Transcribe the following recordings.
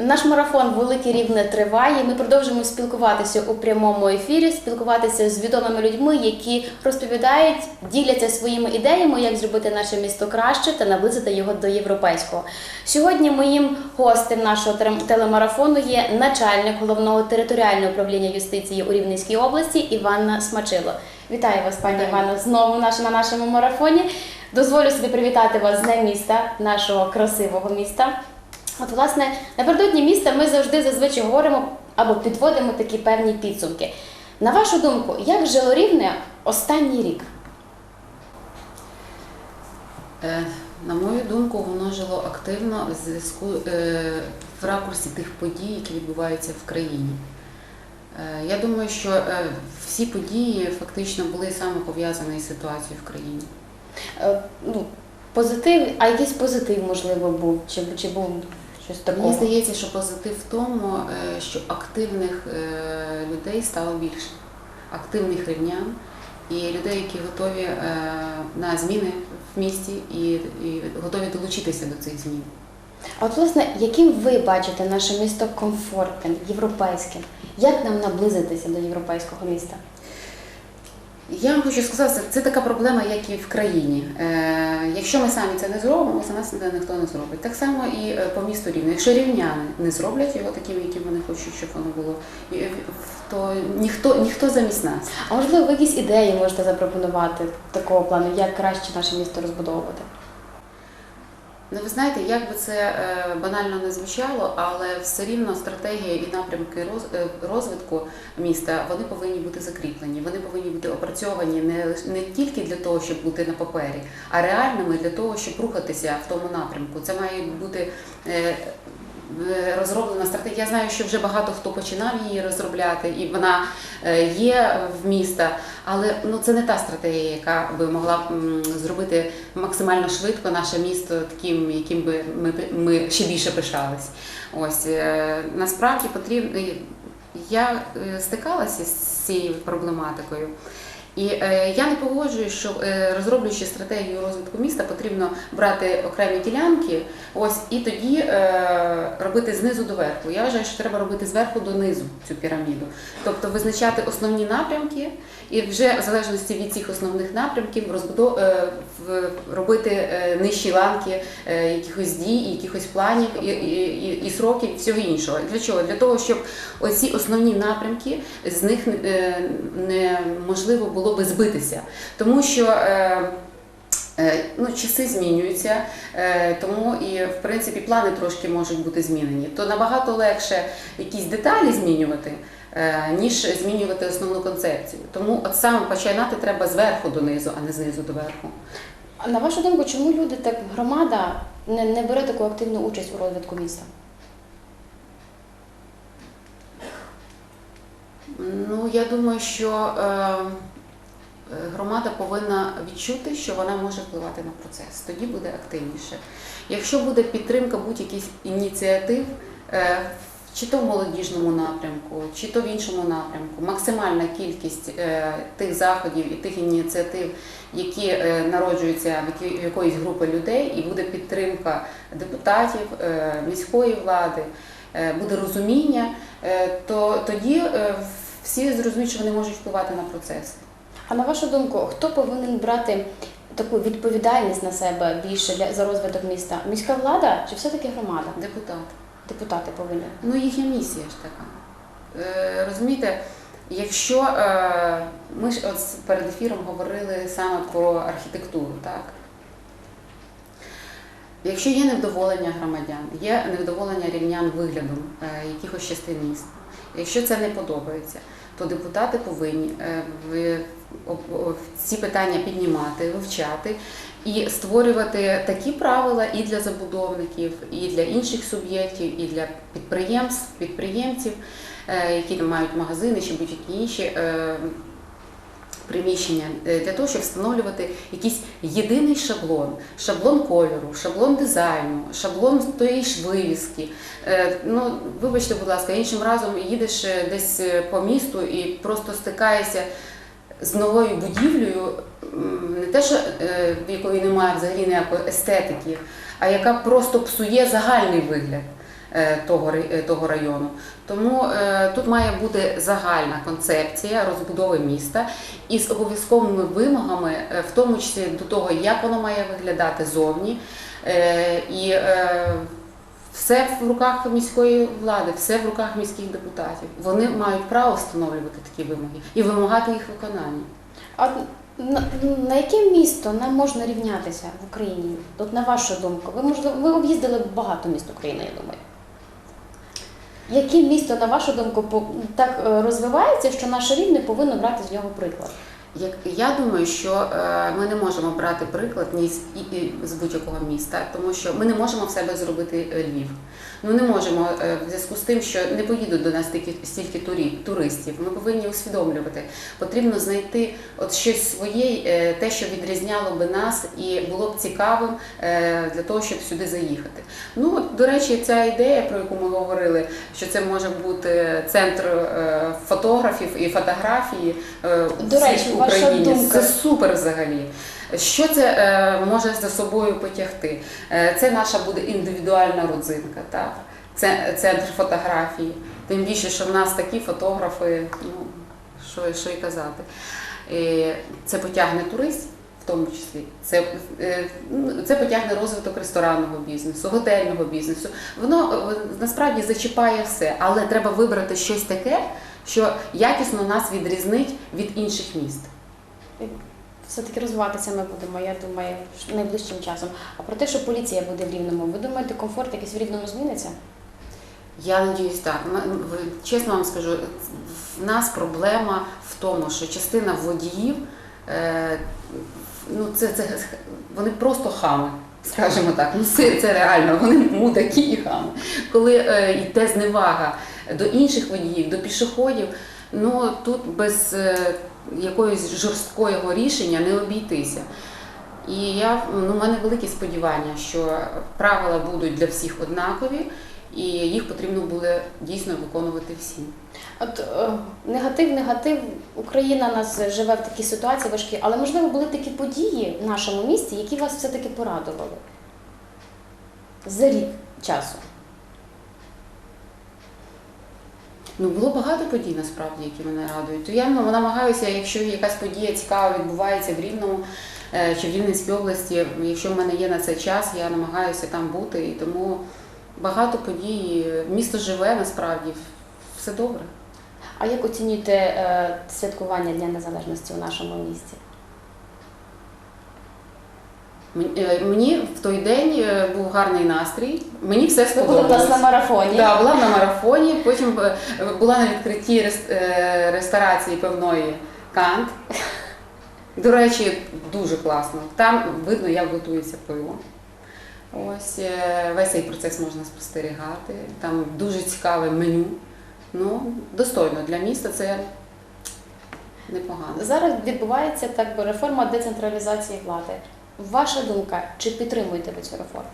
Наш марафон Велике Рівне триває. Ми продовжуємо спілкуватися у прямому ефірі, спілкуватися з відомими людьми, які розповідають, діляться своїми ідеями, як зробити наше місто краще та наблизити його до європейського. Сьогодні моїм гостем нашого телемарафону є начальник головного територіального управління юстиції у Рівненській області Іванна Смачило. Вітаю вас, пані. Івано, знову на нашому марафоні. Дозволю собі привітати вас з Днем міста, нашого красивого міста. От, власне, напередодні міста ми завжди зазвичай говоримо або підводимо такі певні підсумки. На вашу думку, як жило рівне останній рік? Е, На мою думку, воно жило активно в зв'язку е, в ракурсі тих подій, які відбуваються в країні. Е, Я думаю, що е, всі події фактично були саме пов'язані з ситуацією в країні. Е, Ну, позитив, а якийсь позитив, можливо, був, чи, чи був щось такого? Мені здається, що позитив в тому, е, що активних е, людей стало більше, активних рівнян і людей, які готові е, на зміни в місті і, і готові долучитися до цих змін. А от, власне, яким ви бачите наше місто комфортним, європейським? Як нам наблизитися до європейського міста? Я вам хочу сказати, це, така проблема, як і в країні. Е, якщо ми самі це не зробимо, за нас ніхто не зробить. Так само і е, по місту рівне. Якщо рівняни не зроблять його таким, яким вони хочуть, щоб воно було, е, то ніхто, ніхто замість нас. А можливо, ви якісь ідеї можете запропонувати такого плану, як краще наше місто розбудовувати? Ну, ви знаєте, як би це е, банально не звучало, але все рівно стратегія і напрямки е, розвитку міста вони повинні бути закріплені, вони повинні бути опрацьовані не, не тільки для того, щоб бути на папері, а реальними для того, щоб рухатися в тому напрямку. Це має бути. Е, Розроблена стратегія. Я знаю, що вже багато хто починав її розробляти, і вона е, є в міста, але ну це не та стратегія, яка би могла зробити максимально швидко наше місто таким, яким би ми, ми ще більше пишались. Ось е, насправді потрібно. Я стикалася з цією проблематикою. І е, я не погоджуюсь, що е, розроблюючи стратегію розвитку міста, потрібно брати окремі ділянки, ось і тоді е, робити знизу до верху. Я вважаю, що треба робити зверху до низу цю піраміду, тобто визначати основні напрямки, і вже в залежності від цих основних напрямків розбудо... е, робити е, нижчі ланки е, якихось дій, якихось планів і, і, і, і сроків, всього іншого. Для чого? Для того, щоб оці основні напрямки з них е, неможливо було би збитися, тому що. е, Е, Ну, часи змінюються, е, тому і в принципі плани трошки можуть бути змінені. То набагато легше якісь деталі змінювати, е, ніж змінювати основну концепцію. Тому от саме починати треба зверху донизу, а не знизу до верху. На вашу думку, чому люди так громада не, не бере таку активну участь у розвитку міста? Ну, я думаю, що е, громада повинна відчути, що вона може впливати на процес. Тоді буде активніше. Якщо буде підтримка будь-яких ініціатив, е, чи то в молодіжному напрямку, чи то в іншому напрямку, максимальна кількість е, тих заходів і тих ініціатив, які е, народжуються в якоїсь групи людей, і буде підтримка депутатів, міської влади, буде розуміння, то тоді всі зрозуміють, що вони можуть впливати на процес. А на вашу думку, хто повинен брати таку відповідальність на себе більше для за розвиток міста? Міська влада чи все-таки громада? Депутат. Депутати повинні. Ну, їхня місія ж така. Е, розумієте, якщо е, ми ж от перед ефіром говорили саме про архітектуру, так? Якщо є невдоволення громадян, є невдоволення рівнян виглядом е, якихось частин міста, якщо це не подобається, то депутати повинні е, ці питання піднімати, вивчати і створювати такі правила і для забудовників, і для інших суб'єктів, і для підприємств, підприємців, е, які мають магазини чи будь-які інші. Приміщення е, для того, щоб встановлювати якийсь єдиний шаблон, шаблон кольору, шаблон дизайну, шаблон тої ж вивіски. Е, Ну, вибачте, будь ласка, іншим разом їдеш е, десь по місту і просто стикаєшся з новою будівлею, не те, що якої немає взагалі ніякої естетики, а яка просто псує загальний вигляд. Е, того, е, того району. Тому е, тут має бути загальна концепція розбудови міста із обов'язковими вимогами, в тому числі до того, як воно має виглядати зовні. І все в руках міської влади, все в руках міських депутатів. Вони мають право встановлювати такі вимоги і вимагати їх виконання. А на, на яке місто нам можна рівнятися в Україні? От на вашу думку, ви можливо ви об'їздили багато міст України, я думаю. Яке місто, на вашу думку, так е, розвивається, що наше рівне повинно брати з нього приклад? Як я думаю, що е, ми не можемо брати приклад ні з, будь-якого міста, тому що ми не можемо в себе зробити е, Львів. Ну не можемо е, в зв'язку з тим, що не поїдуть до нас стільки, турі, туристів. Ми повинні усвідомлювати. Потрібно знайти от щось своє, те, що відрізняло би нас і було б цікавим для того, щоб сюди заїхати. Ну от, до речі, ця ідея, про яку ми говорили, що це може бути центр фотографів і фотографії. е, До речі, ваша Україні. думка. Це супер взагалі. Що це е, може за собою потягти? Е, це наша буде індивідуальна родзинка, так? Це центр фотографії. Тим більше, що в нас такі фотографи, ну що, що й казати. Е, це потягне туристів. В тому числі це, е, це потягне розвиток ресторанного бізнесу, готельного бізнесу. Воно е, насправді зачіпає все, але треба вибрати щось таке, що якісно нас відрізнить від інших міст. Все-таки розвиватися ми будемо, я думаю, найближчим часом. А про те, що поліція буде в рівному, ви думаєте, комфорт якийсь в рівному зміниться? Я надіюсь так. Чесно вам скажу, в нас проблема в тому, що частина водіїв, е, ну це, це вони просто хами. Скажімо так, ну це, це реально, вони мудаки і хами. Коли е, йде зневага до інших водіїв, до пішоходів, ну тут без е, якоїсь жорсткого рішення не обійтися. І я ну, у мене великі сподівання, що правила будуть для всіх однакові, і їх потрібно буде дійсно виконувати всім. От е, негатив, негатив. Україна нас живе в такій ситуації важкій, але можливо були такі події в нашому місті, які вас все-таки порадували за рік часу. Ну було багато подій насправді, які мене радують. То я ну, намагаюся, якщо якась подія цікава відбувається в Рівному е, чи в Рівненській області, якщо в мене є на це час, я намагаюся там бути. І тому багато подій. Місто живе насправді, все добре. А як оцінюєте е, святкування Дня Незалежності у нашому місті? Е, Мені в той день е, був гарний настрій. Мені все Ви були в нас на марафоні. Да, була на марафоні, потім е, була на відкритті рес- ресторації пивної Кант. До речі, дуже класно. Там видно, як готується пиво. Ось весь цей процес можна спостерігати. Там дуже цікаве меню. Ну, достойно для міста це непогано. Зараз відбувається так би реформа децентралізації влади. Ваша думка, чи підтримуєте ви цю реформу?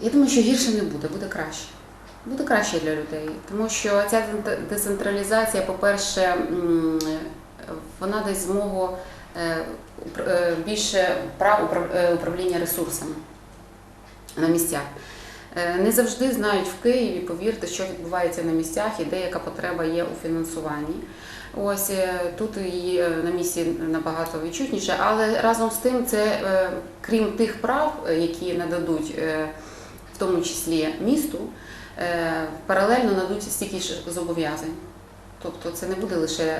Я думаю, що гірше не буде, буде краще. Буде краще для людей, тому що ця децентралізація, по-перше, вона дасть змогу е, е, більше прав е, управління ресурсами на місцях. Е, Не завжди знають в Києві, повірте, що відбувається на місцях і де яка потреба є у фінансуванні. Ось е, тут е, на місці набагато відчутніше, але разом з тим, це е, крім тих прав, які нададуть, в тому числі місту, паралельно нададуть стільки ж зобов'язань. Тобто це не буде лише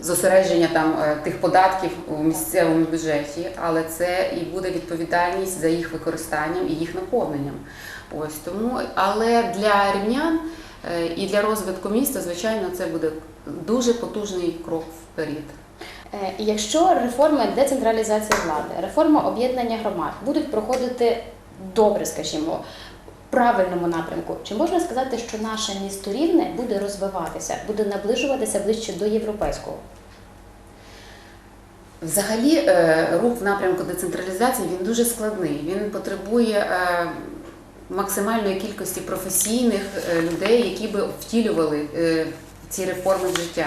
зосередження там е, тих податків у місцевому бюджеті, але це і буде відповідальність за їх використанням і їх наповненням. Ось тому, але для рівнян е, і для розвитку міста, звичайно, це буде дуже потужний крок вперед. Е, Якщо реформи децентралізації влади, реформа об'єднання громад будуть проходити добре, скажімо, правильному напрямку, чи можна сказати, що наше місто рівне буде розвиватися, буде наближуватися ближче до європейського? Взагалі, е, рух в напрямку децентралізації він дуже складний. Він потребує е, максимальної кількості професійних е, людей, які би втілювали ці реформи в життя.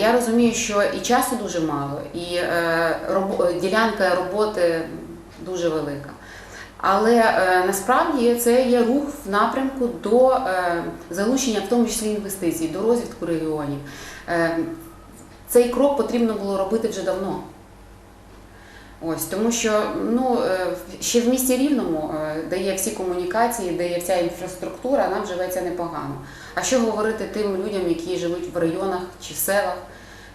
Я розумію, що і часу дуже мало, і ділянка роботи дуже велика. Але е, насправді це є рух в напрямку до е, залучення, в тому числі інвестицій, до розвитку регіонів. Е, цей крок потрібно було робити вже давно. Ось тому, що ну ще в місті Рівному, де є всі комунікації, де є вся інфраструктура, нам живеться непогано. А що говорити тим людям, які живуть в районах чи селах,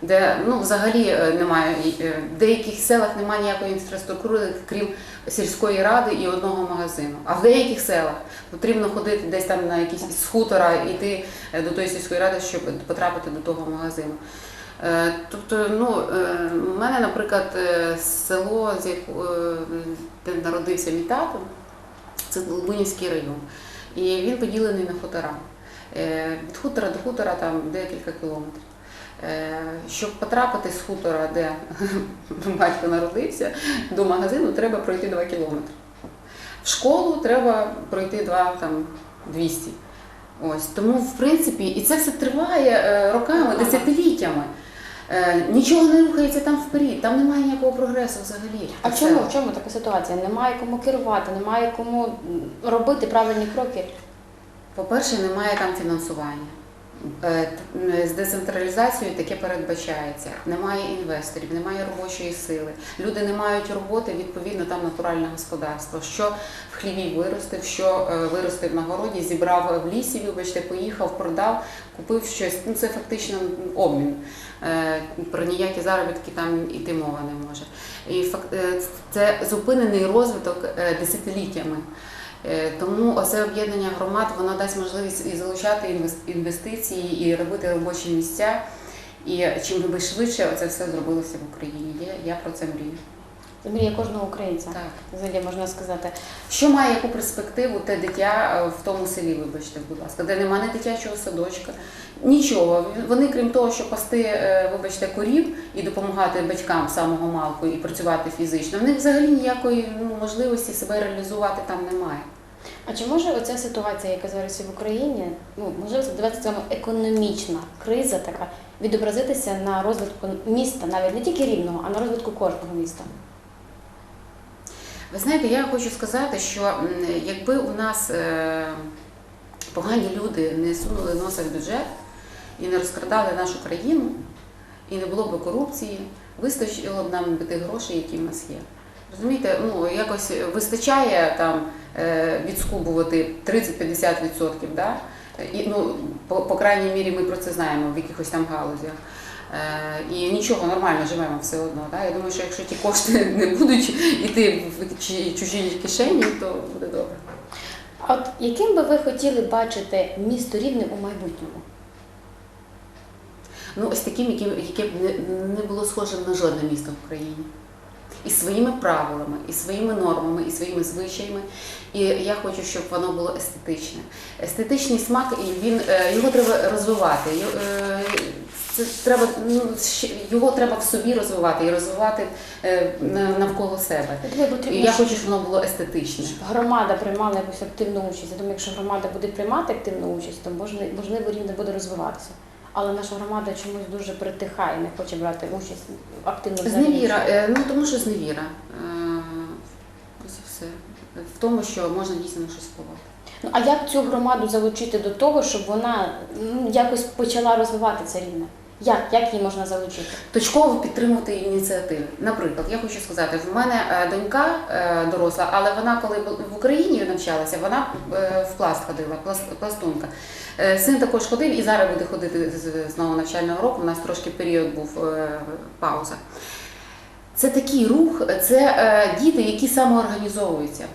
де ну взагалі е, немає е, в деяких селах немає ніякої інфраструктури, крім сільської ради і одного магазину. А в деяких селах потрібно ходити десь там на якісь з хутора, йти е, до тої сільської ради, щоб потрапити до того магазину. Е, Тобто, ну, е, у мене, наприклад, е, село, з е, де народився мій тато, це Лубунівський район. І він поділений на хутора. Е, Від хутора до хутора там декілька кілометрів. Е, Щоб потрапити з хутора, де батько народився, до магазину треба пройти 2 кілометри. В школу треба пройти 2, там, 200. Ось тому, в принципі, і це все триває е, роками, десятиліттями. Е, Нічого не рухається там вперед, там немає ніякого прогресу взагалі. А Це- чому? В чому така ситуація? Немає кому керувати, немає кому робити правильні кроки. По-перше, немає там фінансування. Е, т- З децентралізацією таке передбачається. Немає інвесторів, немає робочої сили. Люди не мають роботи, відповідно, там натуральне господарство. Що в хліві виростив, що е, виростив на городі, зібрав в лісі, вибачте, поїхав, продав, купив щось. Ну це фактично обмін. Е, Про ніякі заробітки там іти мова не може. І е, це зупинений розвиток е, десятиліттями. Е, Тому оце об'єднання громад воно дасть можливість і залучати інвес- інвестиції, і робити робочі місця. І чим би швидше це все зробилося в Україні. Я, я про це мрію. Це мрія кожного українця. Так. Взагалі можна сказати. Що має яку перспективу те дитя е, в тому селі, вибачте, будь ласка, де немає дитячого садочка, нічого. Вони, крім того, що пасти, е, вибачте, корів і допомагати батькам самого малку і працювати фізично, в них взагалі ніякої ну, можливості себе реалізувати там немає. А чи може оця ситуація, яка зараз є в Україні, ну можливо, це економічна криза така, відобразитися на розвитку міста, навіть не тільки рівного, а на розвитку кожного міста? Ви знаєте, я хочу сказати, що якби у нас е, погані люди не сунули носа в бюджет і не розкрадали нашу країну, і не було б корупції, вистачило б нам тих грошей, які в нас є. Розумієте, ну якось вистачає там е, відскубувати 30-50%, да? І, ну, по, по крайній мірі ми про це знаємо в якихось там галузях. Е, І нічого нормально живемо все одно. Да? Я думаю, що якщо ті кошти не будуть йти в чужі кишені, то буде добре. А от яким би ви хотіли бачити місто рівне у майбутньому? Ну, ось таким, яким, яке б не, було схоже на жодне місто в Україні. І своїми правилами, і своїми нормами, і своїми звичаями. І я хочу, щоб воно було естетичне. Естетичний смак, і він е, його треба розвивати. Е, Це треба ну, його треба в собі розвивати і розвивати е, навколо себе. І я хочу, щоб воно було естетичне. громада приймала якусь активну участь. Я думаю, якщо громада буде приймати активну участь, то можливо, рівне буде розвиватися. Але наша громада чомусь дуже притихає, не хоче брати участь активно. Зневіра, е, ну тому що зневіра. Е, Ось і все. В тому, що можна дійсно щось впливати. Ну а як цю громаду залучити до того, щоб вона ну, якось почала розвивати це рівне? Як? Як її можна залучити? Точково підтримувати ініціативи. Наприклад, я хочу сказати, в мене е, донька е, доросла, але вона, коли в Україні навчалася, вона е, в пласт ходила, пласт- пластунка. Син також ходив і зараз буде ходити з- нового навчального року. У нас трошки період був пауза. Це такий рух, це діти, які самоорганізовуються.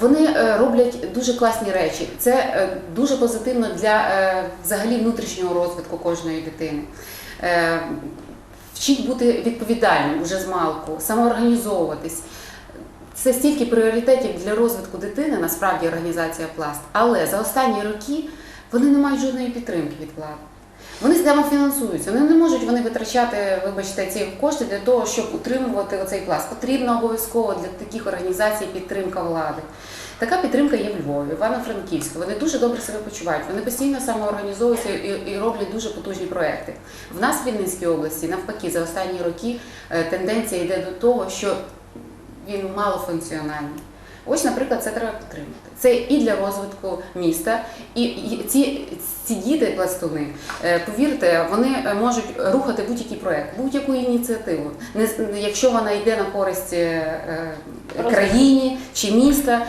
Вони роблять дуже класні речі. Це дуже позитивно для взагалі внутрішнього розвитку кожної дитини. Е, вчить бути відповідальним уже з малку, самоорганізовуватись. Це стільки пріоритетів для розвитку дитини, насправді організація пласт. Але за останні роки вони не мають жодної підтримки від влади. Вони самофінансуються. Вони не можуть вони витрачати, вибачте, ці кошти для того, щоб утримувати оцей пласт. Потрібна обов'язково для таких організацій підтримка влади. Така підтримка є в Львові, Івано-Франківську. Вони дуже добре себе почувають. Вони постійно самоорганізовуються і, і роблять дуже потужні проекти. В нас в Вінницькій області, навпаки, за останні роки е, тенденція йде до того, що він малофункціональний. Ось, наприклад, це треба підтримати. Це і для розвитку міста, і, ці, ці діти, пластуни, е, повірте, вони е, можуть рухати будь-який проект, будь-яку ініціативу. Не якщо вона йде на користь е, країні чи міста,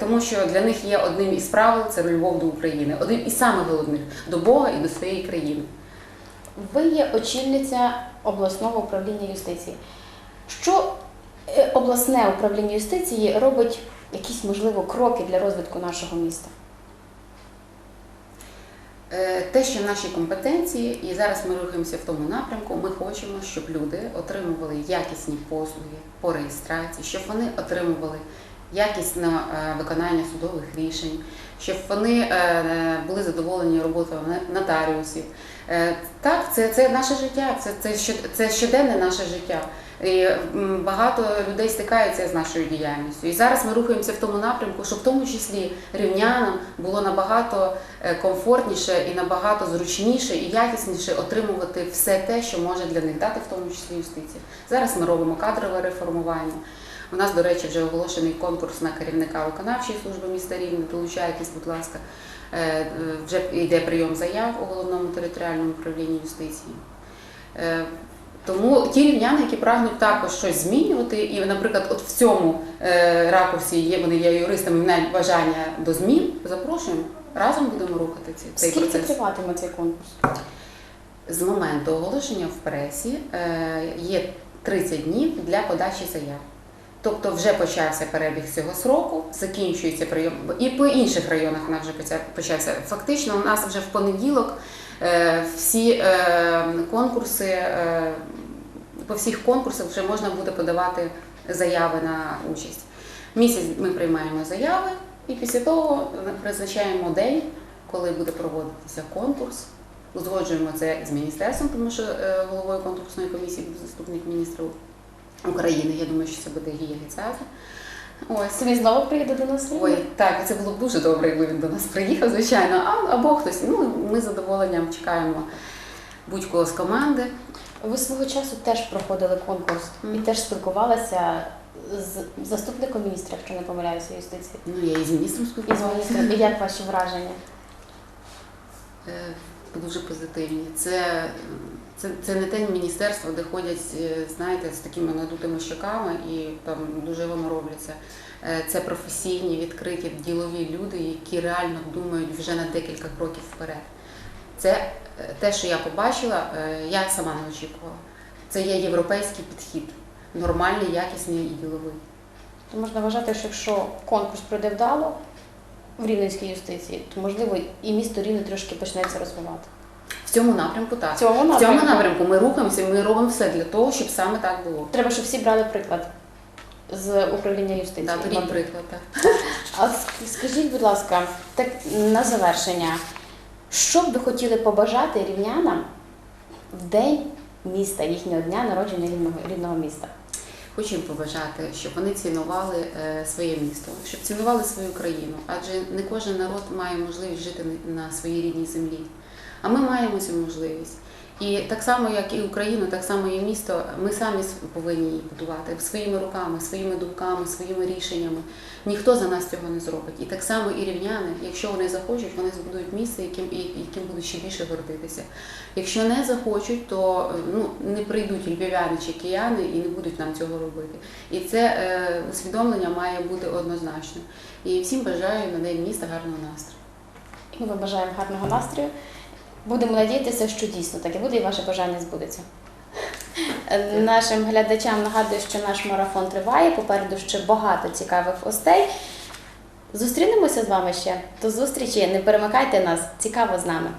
тому що для них є одним із правил це любов до України, один із самих головних до Бога і до своєї країни. Ви є очільниця обласного управління юстиції. Що обласне управління юстиції робить якісь, можливо, кроки для розвитку нашого міста? Е, Те, що в нашій компетенції, і зараз ми рухаємося в тому напрямку, ми хочемо, щоб люди отримували якісні послуги по реєстрації, щоб вони отримували якісне виконання судових рішень, щоб вони е, були задоволені роботою нотаріусів. Е, Так, це, це наше життя, це, це, це щоденне наше життя. І багато людей стикаються з нашою діяльністю. І зараз ми рухаємося в тому напрямку, щоб в тому числі рівнянам було набагато е, комфортніше і набагато зручніше і якісніше отримувати все те, що може для них дати, в тому числі юстиція. Зараз ми робимо кадрове реформування. У нас, до речі, вже оголошений конкурс на керівника виконавчої служби міста Рівне. Долучайтесь, будь ласка. Е, е, Вже йде прийом заяв у головному територіальному управлінні юстиції. Тому ті рівняни, які прагнуть також щось змінювати, і, наприклад, от в цьому е, ракурсі є вони є юристами, мають бажання до змін, запрошуємо. Разом будемо рухати ці- цей Скільки процес. триватиме цей конкурс? З моменту оголошення в пресі е, є 30 днів для подачі заяв. Тобто вже почався перебіг цього сроку, закінчується прийом. І по інших районах у нас вже поча- почався. Фактично, у нас вже в понеділок всі е, конкурси, е, по всіх конкурсах вже можна буде подавати заяви на участь. Місяць ми приймаємо заяви, і після того призначаємо день, коли буде проводитися конкурс. Узгоджуємо це з міністерством, тому що е, головою конкурсної комісії буде заступник міністра України. Я думаю, що це буде Гія Гецяза. Ось. Він знову приїде до нас? Ой, так, це було б дуже добре, якби він до нас приїхав, звичайно. А, або хтось. Ну, ми з задоволенням чекаємо будь-кого з команди. Ви свого часу теж проходили конкурс і теж спілкувалися з заступником міністра, якщо не помиляюся, юстиції. Ну, я і з міністром І з міністром. І як ваші враження? Е, Дуже позитивні. Це, це, це не те міністерство, де ходять, е, знаєте, з такими надутими щоками і там дуже воно робляться. Е, Це професійні, відкриті, ділові люди, які реально думають вже на декілька кроків вперед. Це е, те, що я побачила, я сама не очікувала. Це є європейський підхід, нормальний, якісний і діловий. То можна вважати, що якщо конкурс пройде вдало в рівненській юстиції, то можливо і місто Рівне трошки почнеться розвивати. Цьому напрямку так. В цьому В цьому напрямку напрямку ми рухаємося, ми робимо все для того, щоб саме так було. треба, щоб всі брали приклад з управління юстиції. Так, беріть приклад. Так. А ск- скажіть, будь ласка, так на завершення, що б ви хотіли побажати рівнянам в день міста, їхнього дня народження рідного, рідного міста? Хочу їм побажати, щоб вони цінували е, своє місто, щоб цінували свою країну, адже не кожен народ має можливість жити на своїй рідній землі. А ми маємо цю можливість. І так само, як і Україну, так само і місто, ми самі повинні її будувати своїми руками, своїми думками, своїми рішеннями. Ніхто за нас цього не зробить. І так само і рівняни, якщо вони захочуть, вони збудують місце, яким, яким будуть ще більше гордитися. Якщо не захочуть, то ну, не прийдуть львів'яни чи кияни і не будуть нам цього робити. І це е, усвідомлення має бути однозначно. І всім бажаю на день міста гарного настрою. Ми бажаємо гарного настрою. Будемо надіятися, що дійсно таке буде і ваше бажання збудеться. Е, Нашим глядачам нагадую, що наш марафон триває. Попереду ще багато цікавих гостей. Зустрінемося з вами ще. До зустрічі. Не перемикайте нас. Цікаво з нами.